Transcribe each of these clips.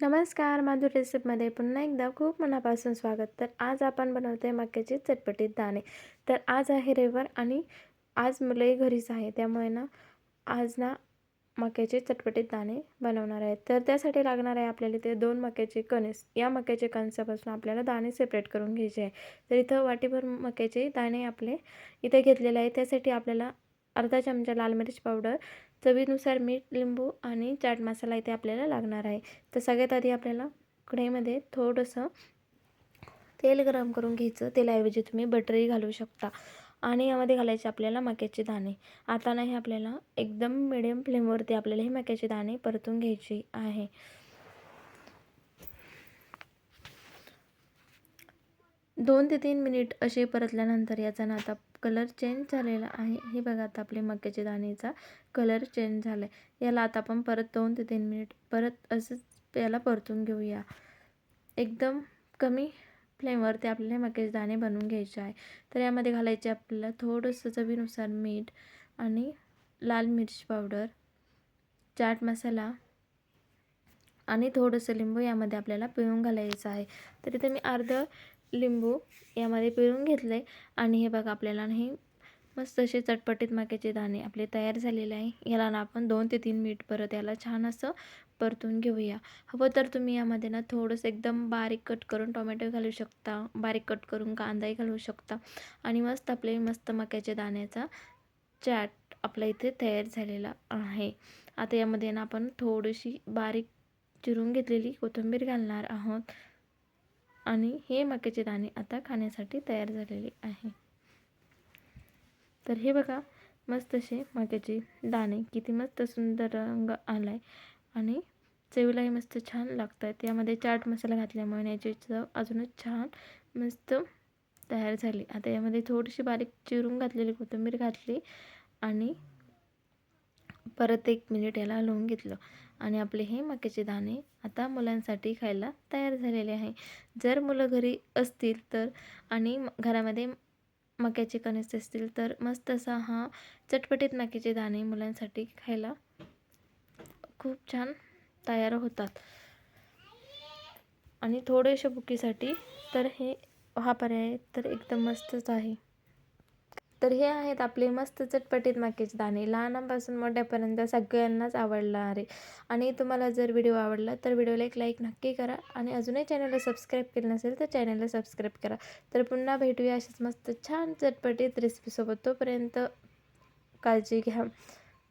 नमस्कार माधुर रेसिपीमध्ये पुन्हा एकदा खूप मनापासून स्वागत. तर आज आपण बनवतो आहे मक्याचे चटपटीत दाणे. तर आज आहे रविवार आणि आज मुलंही घरीच आहे त्यामुळे ना आज ना मक्याचे चटपटीत दाणे बनवणार आहेत. तर त्यासाठी लागणार आहे आपल्याला इथे दोन मक्याचे कणस. या मक्याचे कणसापासून आपल्याला दाणे सेपरेट करून घ्यायचे आहे. तर इथं वाटीभर मक्याचे दाणे आपले इथे घेतलेले आहे. त्यासाठी आपल्याला अर्धा चमचा लाल मिरच पावडर चवीनुसार मीठ लिंबू आणि चाट मसाला इथे आपल्याला लागणार आहे. तर सगळ्यात आधी आपल्याला कढईमध्ये थोडंसं तेल गरम करून घ्यायचं. तेलाऐवजी तुम्ही बटरही घालू शकता. आणि यामध्ये घालायचे आपल्याला मक्याचे दाणे. आता नाही आपल्याला एकदम मिडियम फ्लेमवरती आपल्याला हे मक्याचे दाणे परतून घ्यायचे आहे. दोन ते तीन मिनिट असे परतल्यानंतर याचा ना आता कलर चेंज झालेला आहे. हे बघा आता आपले मक्याचे दाणेचा कलर चेंज झाला आहे याला आता आपण परत दोन ते तीन मिनिट परत असंच याला परतून घेऊया. एकदम कमी फ्लेमवरती आपल्याला मक्याचे दाणे बनवून घ्यायचे आहे. तर यामध्ये घालायचे आपल्याला थोडंसं चवीनुसार मीठ आणि लाल मिरची पावडर चाट मसाला आणि थोडंसं लिंबू यामध्ये आपल्याला पिळून घालायचं आहे. तर इथे मी अर्ध लिंबू यामध्ये पिळून घेतलं आहे आणि हे बघा आपल्याला हे मस्त असे चटपटीत मक्याचे दाणे आपले तयार झालेले आहे. याला ना आपण दोन ते तीन मिनिट परत याला छान असं परतून घेऊया. हवं तर तुम्ही यामध्ये ना थोडंसं एकदम बारीक कट करून टोमॅटो घालू शकता बारीक कट करून कांदाही घालू शकता. आणि मस्त आपले मस्त मक्याच्या दाण्याचा चॅट आपल्या इथे तयार झालेला आहे. आता यामध्ये ना आपण थोडीशी बारीक चिरून घेतलेली कोथिंबीर घालणार आहोत. आणि हे मक्याचे दाणे आता खाण्यासाठी तयार झालेले आहे. तर हे बघा मस्त असे मक्याचे दाणे किती मस्त सुंदर रंग आला आहे आणि चवीलाही मस्त छान लागत आहेत यामध्ये चाट मसाला घातल्यामुळे याची चव अजूनच छान मस्त तयार झाली. आता यामध्ये थोडीशी बारीक चिरून घातलेली कोथिंबीर घातली आणि परत एक मिनिट याला हलवून घेतलं. आणि आपले हे मक्याचे दाणे आता मुलांसाठी खायला तयार झालेले आहे. जर मुलं घरी असतील तर आणि घरामध्ये मक्याचे कणीस असतील तर मस्त असा हा चटपटीत मक्याचे दाणे मुलांसाठी खायला खूप छान तयार होतात. आणि थोडेशा बुकीसाठी तर हे हा पर्याय तर एकदम मस्तच आहे. तर हे आहेत आपले मस्त चटपटीत मक्याचे दाणे. लहानांपासून मोठ्यापर्यंत सगळ्यांनाच आवडणारे आणि तुम्हाला जर व्हिडिओ आवडला तर व्हिडिओला एक लाईक नक्की करा. आणि अजूनही चॅनलला सबस्क्राईब केलं नसेल तर चॅनलला सबस्क्राईब करा. तर पुन्हा भेटूया अशीच मस्त छान चटपटीत रेसिपीसोबत तोपर्यंत काळजी घ्या.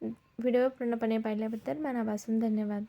व्हिडिओ पूर्णपणे पाहिल्याबद्दल मनापासून धन्यवाद.